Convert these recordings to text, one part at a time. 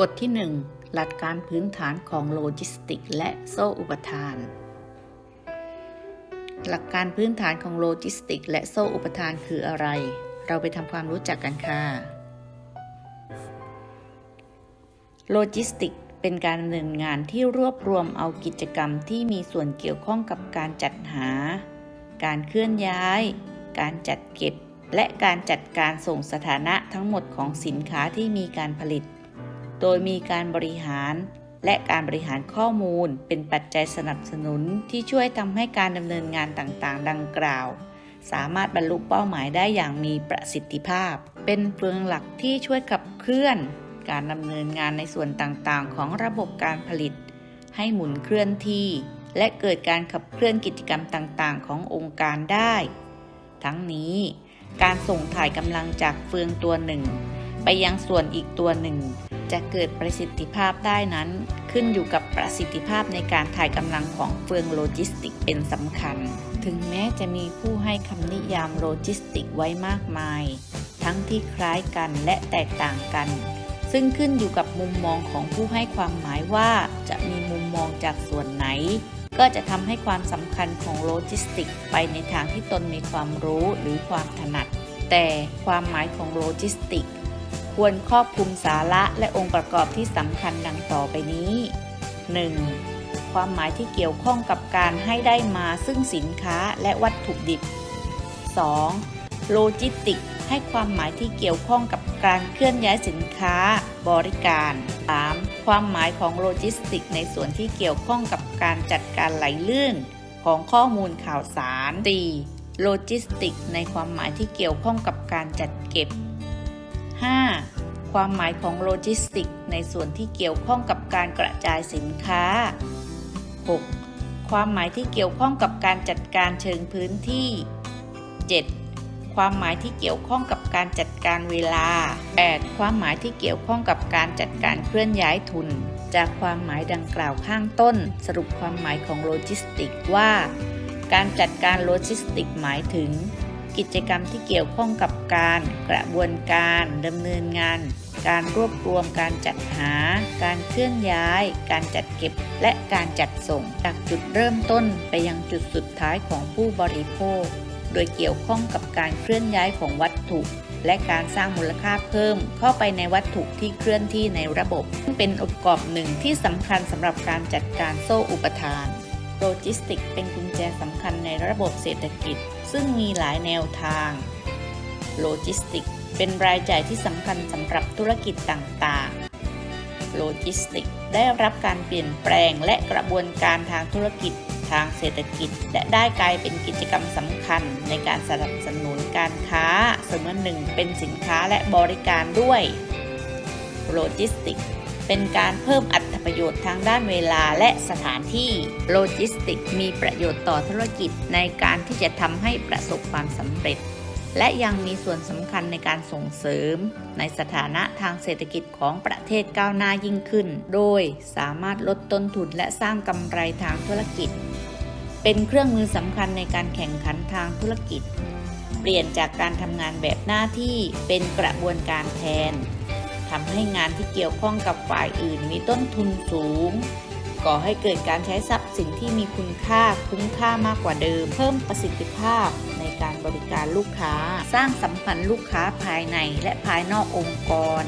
บทที่ 1 หลักการพื้นฐานของโลจิสติก และโซ่อุปทาน หลักการพื้นฐานของโลจิสติก และโซ่อุปทานคืออะไร เราไปทำความรู้จักกันค่ะโลจิสติกเป็นการดำเนินงานที่รวบรวมเอากิจกรรมที่มีส่วนเกี่ยวข้องกับการจัดหา การเคลื่อนย้าย การจัดเก็บ และการจัดการส่งสถานะทั้งหมดของสินค้าที่มีการผลิต โดยมีการบริหารและการบริหารข้อมูลเป็นปัจจัยสนับสนุนที่ช่วยทำให้การดำเนินงานต่างๆ ดังกล่าว สามารถบรรลุเป้าหมายได้อย่างมีประสิทธิภาพ เป็นเฟืองหลักที่ช่วยขับเคลื่อน การดำเนินงานในส่วนต่างๆ ของระบบการผลิต ให้หมุนเคลื่อนที่ และเกิดการขับเคลื่อนกิจกรรมต่างๆ ขององค์การได้ ทั้งนี้ การส่งถ่ายกำลังจากเฟืองตัวหนึ่ง ไปยังส่วนอีกตัวหนึ่ง จะเกิดประสิทธิภาพได้นั้น ขึ้นอยู่กับประสิทธิภาพในการถ่ายกำลังของเฟืองโลจิสติกเป็นสำคัญ ถึงแม้จะมีผู้ให้คำนิยามโลจิสติกไว้มากมาย ทั้งที่คล้ายกันและแตกต่างกัน ซึ่งขึ้นอยู่กับมุมมองของผู้ให้ความหมายว่าจะมีมุมมองจากส่วนไหน ก็จะทำให้ความสำคัญของโลจิสติกไปในทางที่ตนมีความรู้หรือความถนัด แต่ความหมายของโลจิสติก ควรครอบคลุมสาระและองค์ประกอบที่สำคัญดังต่อไปนี้ 1. ความหมายที่เกี่ยวข้องกับการให้ได้มาซึ่งสินค้าและวัตถุดิบ 2. โลจิสติกให้ความหมายที่เกี่ยวข้องกับการเคลื่อนย้ายสินค้า บริการ 3. ความหมายของโลจิสติกในส่วนที่เกี่ยวข้องกับการจัดการไหลลื่น ของข้อมูลข่าวสาร 4. โลจิสติกในความหมายที่เกี่ยวข้องกับการจัดเก็บ 5. ความหมายของโลจิสติกในส่วนที่เกี่ยวข้องกับการกระจายสินค้า 6. ความหมายที่เกี่ยวข้องกับการจัดการเชิงพื้นที่ 7. ความหมายที่เกี่ยวข้องกับการจัดการเวลา 8. ความหมายที่เกี่ยวข้องกับการจัดการเคลื่อนย้ายทุน จากความหมายดังกล่าวข้างต้น สรุปความหมายของโลจิสติกว่า การจัดการโลจิสติกหมายถึง กิจกรรมที่เกี่ยวข้องกับการกระบวนการดำเนินงาน การรวบรวมการจัดหา การเคลื่อนย้าย การจัดเก็บ และการจัดส่ง จากจุดเริ่มต้นไปยังจุดสุดท้ายของผู้บริโภค โดยเกี่ยวข้องกับการเคลื่อนย้ายของวัตถุและการสร้างมูลค่าเพิ่มเข้าไปในวัตถุที่เคลื่อนที่ในระบบ ซึ่งเป็นองค์ประกอบหนึ่งที่สำคัญสำหรับการจัดการโซ่อุปทาน โลจิสติกเป็นกุญแจสำคัญในระบบเศรษฐกิจ ซึ่งมีหลายแนวทาง โลจิสติกเป็นรายจ่ายที่สำคัญสำหรับธุรกิจต่างๆ โลจิสติกได้รับการเปลี่ยนแปลงและกระบวนการทางธุรกิจทางเศรษฐกิจ และได้กลายเป็นกิจกรรมสำคัญในการสนับสนุนการค้าเสมือนหนึ่งเป็นสินค้าและบริการด้วย โลจิสติกเป็นการเพิ่มอัต ประโยชน์ทางด้านเวลาและสถานที่โลจิสติกมีประโยชน์ต่อธุรกิจในการที่จะทำให้ประสบความสำเร็จ และยังมีส่วนสำคัญในการส่งเสริม ในสถานะทางเศรษฐกิจของประเทศก้าวหน้ายิ่งขึ้น โดยสามารถลดต้นทุนและสร้างกำไรทางธุรกิจ เป็นเครื่องมือสำคัญในการแข่งขันทางธุรกิจ เปลี่ยนจากการทำงานแบบหน้าที่เป็นกระบวนการแทน ทำให้งานที่เกี่ยวข้องกับฝ่ายอื่นมีต้นทุนสูง ก่อให้เกิดการใช้ทรัพย์สินที่มีคุณค่าคุ้มค่ามากกว่าเดิม เพิ่มประสิทธิภาพในการบริการลูกค้า สร้างสัมพันธ์ลูกค้าภายในและภายนอกองค์กร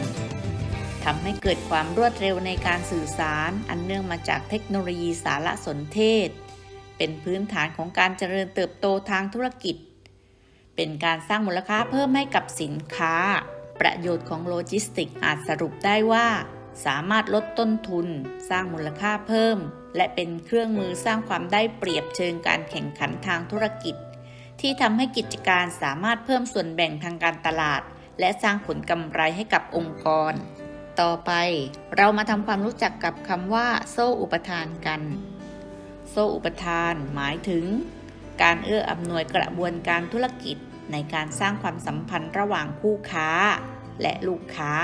ทำให้เกิดความรวดเร็วในการสื่อสาร อันเนื่องมาจากเทคโนโลยีสารสนเทศ เป็นพื้นฐานของการเจริญเติบโตทางธุรกิจ เป็นการสร้างมูลค่าเพิ่มให้กับสินค้า ประโยชน์ของโลจิสติกอาจสรุปได้ว่า สามารถลดต้นทุน สร้างมูลค่าเพิ่ม และเป็นเครื่องมือสร้างความได้เปรียบเชิงการแข่งขันทางธุรกิจ ที่ทำให้กิจการสามารถเพิ่มส่วนแบ่งทางการตลาด และสร้างผลกำไรให้กับองค์กร ต่อไป เรามาทำความรู้จักกับคำว่า โซ่อุปทานกัน โซ่อุปทานหมายถึง การเอื้ออำนวยกระบวนการธุรกิจ ในการสร้างความสัมพันธ์ระหว่างคู่ค้า และลูกค้า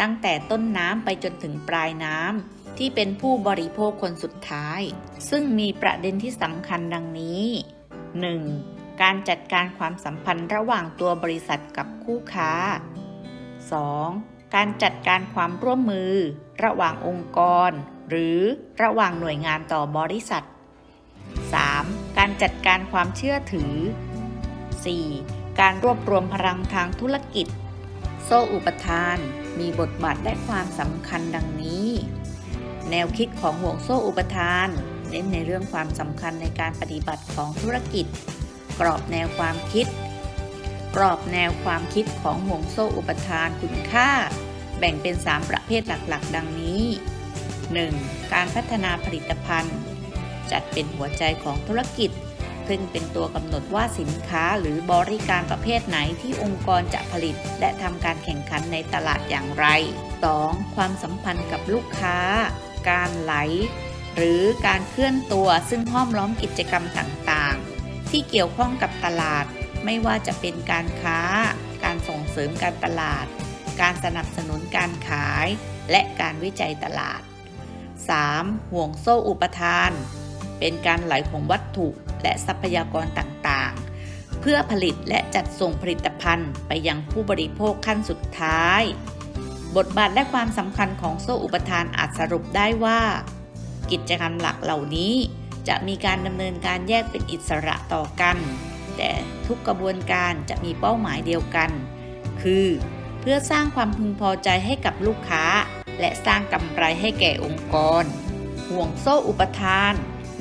ตั้งแต่ต้นน้ำไปจนถึงปลายน้ำที่เป็นผู้บริโภคคนสุดท้าย ซึ่งมีประเด็นที่สำคัญดังนี้ 1. การจัดการความสัมพันธ์ระหว่างตัวบริษัทกับคู่ค้า 2. การจัดการความร่วมมือ ระหว่างองค์กร หรือระหว่างหน่วยงานต่อบริษัท 3. การจัดการความเชื่อถือ 4. การรวบรวมพลังทางธุรกิจ โซ่อุปทาน มีบทบาทและความสำคัญดังนี้ แนวคิดของห่วงโซ่อุปทาน เน้นในเรื่องความสำคัญในการปฏิบัติของธุรกิจ กรอบแนวความคิด กรอบแนวความคิดของห่วงโซ่อุปทานคุณค่า แบ่งเป็น 3 ประเภทหลักๆ ดังนี้ 1. การพัฒนาผลิตภัณฑ์ จัดเป็นหัวใจของธุรกิจ ซึ่งเป็นตัวกำหนดว่าสินค้าหรือบริการประเภทไหนที่องค์กรจะผลิต และทำการแข่งขันในตลาดอย่างไร 2. ความสัมพันธ์กับลูกค้า การไหล หรือการเคลื่อนตัวซึ่งห้อมล้อมกิจกรรมต่างๆ ที่เกี่ยวข้องกับตลาด ไม่ว่าจะเป็นการค้า การส่งเสริมการตลาด การสนับสนุนการขาย และการวิจัยตลาด 3. ห่วงโซ่อุปทาน เป็นการไหลของวัตถุ และทรัพยากรต่างๆ เพื่อผลิตและจัดส่งผลิตภัณฑ์ไปยังผู้บริโภคขั้นสุดท้าย บทบาทและความสำคัญของโซ่อุปทานอาจสรุปได้ว่า กิจกรรมหลักเหล่านี้จะมีการดำเนินการแยกเป็นอิสระต่อกัน แต่ทุกกระบวนการจะมีเป้าหมายเดียวกัน คือ เพื่อสร้างความพึงพอใจให้กับลูกค้า และสร้างกำไรให้แก่องค์กร ห่วงโซ่อุปทาน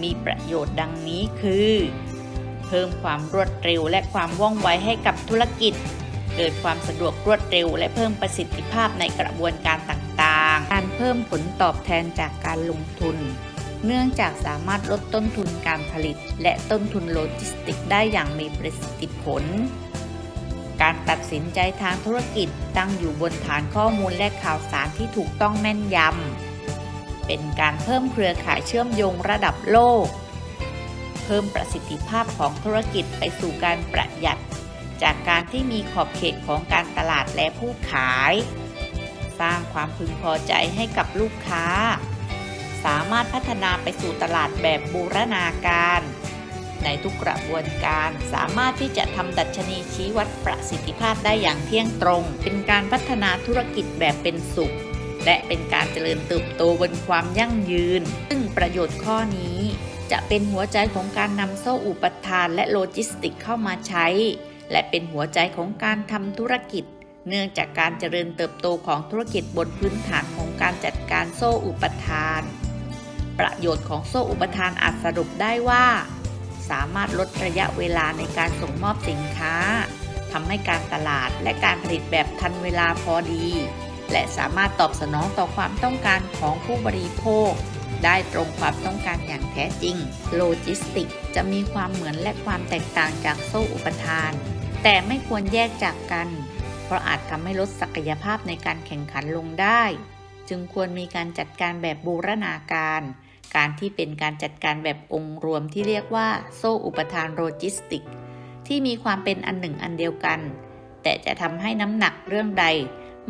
มีประโยชน์ดังนี้คือ เพิ่มความรวดเร็วและความว่องไวให้กับธุรกิจ เกิดความสะดวกรวดเร็ว และเพิ่มประสิทธิภาพในกระบวนการต่างๆ การเพิ่มผลตอบแทนจากการลงทุน เนื่องจากสามารถลดต้นทุนการผลิต และต้นทุนโลจิสติกได้อย่างมีประสิทธิผลการตัดสินใจทางธุรกิจตั้งอยู่บนฐานข้อมูลและข่าวสารที่ถูกต้องแม่นยำ เป็นการเพิ่มเครือข่ายเชื่อมโยงระดับโลก เพิ่มประสิทธิภาพของธุรกิจไปสู่การประหยัด จากการที่มีขอบเขตของการตลาดและผู้ขาย สร้างความพึงพอใจให้กับลูกค้า สามารถพัฒนาไปสู่ตลาดแบบบูรณาการ ในทุกกระบวนการสามารถที่จะทำดัชนีชี้วัดประสิทธิภาพได้อย่างเที่ยงตรง เป็นการพัฒนาธุรกิจแบบเป็นสุข และเป็นการเจริญเติบโตบนความยั่งยืน ซึ่งประโยชน์ข้อนี้จะเป็นหัวใจของการนำโซ่อุปทานและโลจิสติกเข้ามาใช้ และเป็นหัวใจของการทำธุรกิจ เนื่องจากการเจริญเติบโตของธุรกิจบนพื้นฐานของการจัดการโซ่อุปทาน ประโยชน์ของโซ่อุปทานอาจสรุปได้ว่า สามารถลดระยะเวลาในการส่งมอบสินค้าทำให้การตลาดและการผลิตแบบทันเวลาพอดี และสามารถตอบสนองต่อความต้องการของผู้บริโภค ได้ตรงความต้องการอย่างแท้จริง โลจิสติกจะมีความเหมือนและความแตกต่างจากโซ่อุปทาน แต่ไม่ควรแยกจากกัน เพราะอาจทำให้ลดศักยภาพในการแข่งขันลงได้ จึงควรมีการจัดการแบบบูรณาการ การที่เป็นการจัดการแบบองค์รวมที่เรียกว่า โซ่อุปทานโลจิสติก ที่มีความเป็นอันหนึ่งอันเดียวกัน แต่จะทำให้น้ำหนักเรื่องใด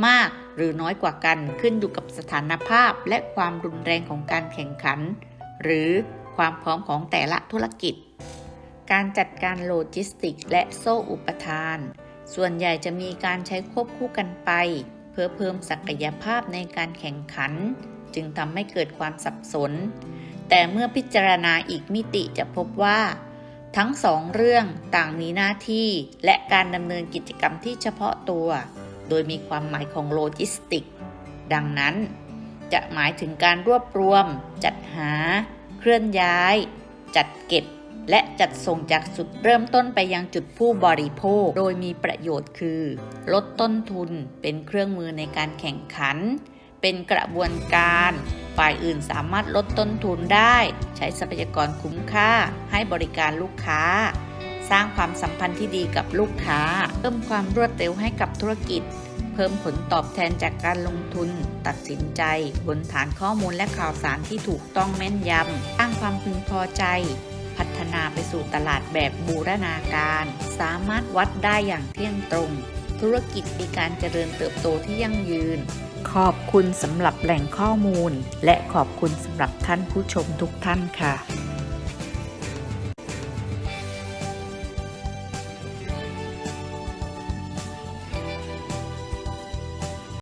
มาก หรือน้อยกว่ากันขึ้นอยู่กับสถานภาพและความรุนแรงของการแข่งขัน หรือความพร้อมของแต่ละธุรกิจ การจัดการโลจิสติกและโซ่อุปทาน ส่วนใหญ่จะมีการใช้ควบคู่กันไป เพื่อเพิ่มศักยภาพในการแข่งขัน จึงทำให้เกิดความสับสน แต่เมื่อพิจารณาอีกมิติจะพบว่าทั้งสองเรื่องต่างมีหน้าที่และการดำเนินกิจกรรมที่เฉพาะตัว โดยมีความหมายของโลจิสติก ดังนั้น จะหมายถึงการรวบรวม จัดหา เคลื่อนย้าย จัดเก็บ และจัดส่งจากจุดเริ่มต้นไปยังจุดผู้บริโภค โดยมีประโยชน์คือ ลดต้นทุน เป็นเครื่องมือในการแข่งขัน เป็นกระบวนการ ฝ่ายอื่นสามารถลดต้นทุนได้ ใช้ทรัพยากรคุ้มค่า ให้บริการลูกค้า สร้างความสัมพันธ์ที่ดีกับลูกค้า เพิ่มความรวดเร็วให้กับธุรกิจ เพิ่มผลตอบแทนจากการลงทุน ตัดสินใจ บนฐานข้อมูลและข่าวสารที่ถูกต้องแม่นยำสร้างความพึงพอใจ พัฒนาไปสู่ตลาดแบบบูรณาการ สามารถวัดได้อย่างเที่ยงตรง ธุรกิจมีการเจริญเติบโตที่ยั่งยืน ขอบคุณสำหรับแหล่งข้อมูล และขอบคุณสำหรับท่านผู้ชมทุกท่านค่ะ